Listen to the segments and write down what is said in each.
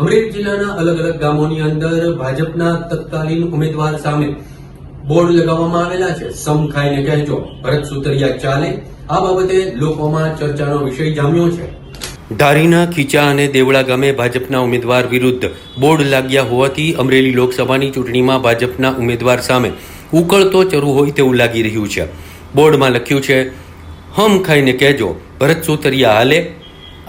અમરેલી જિલ્લાના અલગ અલગ ગામોની અંદર ભાજપના તત્કાલીન ઉમેદવાર સામે બોર્ડ લગાવવામાં આવેલા છે. સમ ખાઈને કહેજો ભરત સુતરિયા ચાલે. આ બાબતે લોકોમાં ચર્ચાનો વિષય જામ્યો છે. ધારીના ખીચા અને દેવળા ગામે ભાજપના ઉમેદવાર વિરુદ્ધ બોર્ડ લાગ્યા હોવાથી અમરેલી લોકસભાની ચૂંટણીમાં ભાજપના ઉમેદવાર સામે ઉકળતો ચરુ હોય તેવું લાગી રહ્યું છે. બોર્ડમાં લખ્યું છે, હમ ખાઈને કહેજો, ભરત સોતરિયા હાલે.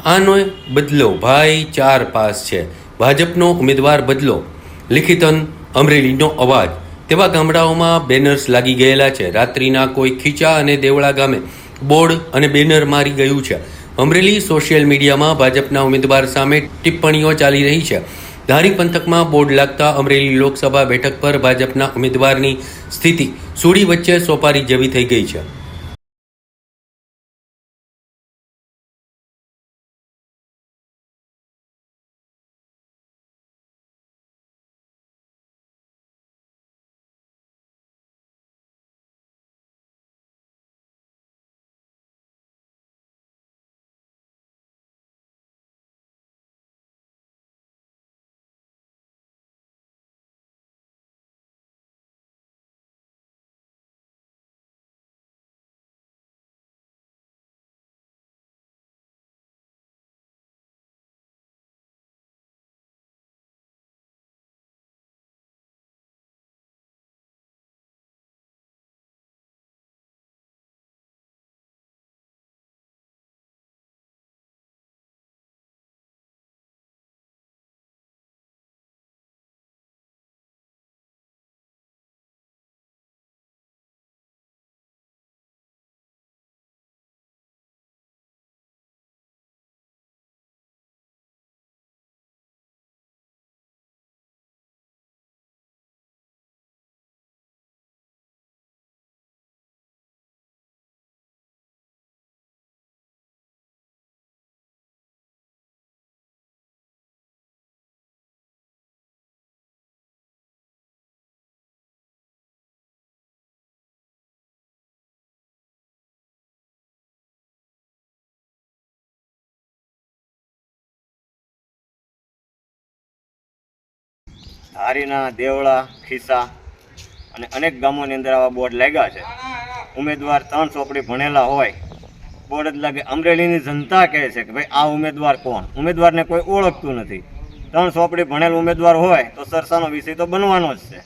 આનો બદલો ભાઈ ચાર પાસ છે. ભાજપનો ઉમેદવાર બદલો. લિખિતન અમરેલીનો અવાજ. તેવા ગામડાઓમાં બેનર્સ લાગી ગયેલા છે. રાત્રિના કોઈ ખીચા અને દેવળા ગામે બોર્ડ અને બેનર મારી ગયું છે. અમરેલી સોશિયલ મીડિયામાં ભાજપના ઉમેદવાર સામે ટિપ્પણીઓ ચાલી રહી છે. ધારી પંથકમાં બોર્ડ લાગતા અમરેલી લોકસભા બેઠક પર ભાજપના ઉમેદવારની સ્થિતિ સુડી વચ્ચે સોપારી જેવી થઈ ગઈ છે. ધારીના, દેવળા, ખિસ્સા અને અનેક ગામોની અંદર આવા બોર્ડ લાગ્યા છે. ઉમેદવાર ત્રણ ચોપડી ભણેલા હોય, બોર્ડ જ લાગે. અમરેલીની જનતા કહે છે કે, ભાઈ, આ ઉમેદવાર કોણ? ઉમેદવારને કોઈ ઓળખતું નથી. ત્રણ ચોપડી ભણેલ ઉમેદવાર હોય, તો સરસાનો વિષય તો બનવાનો જ છે.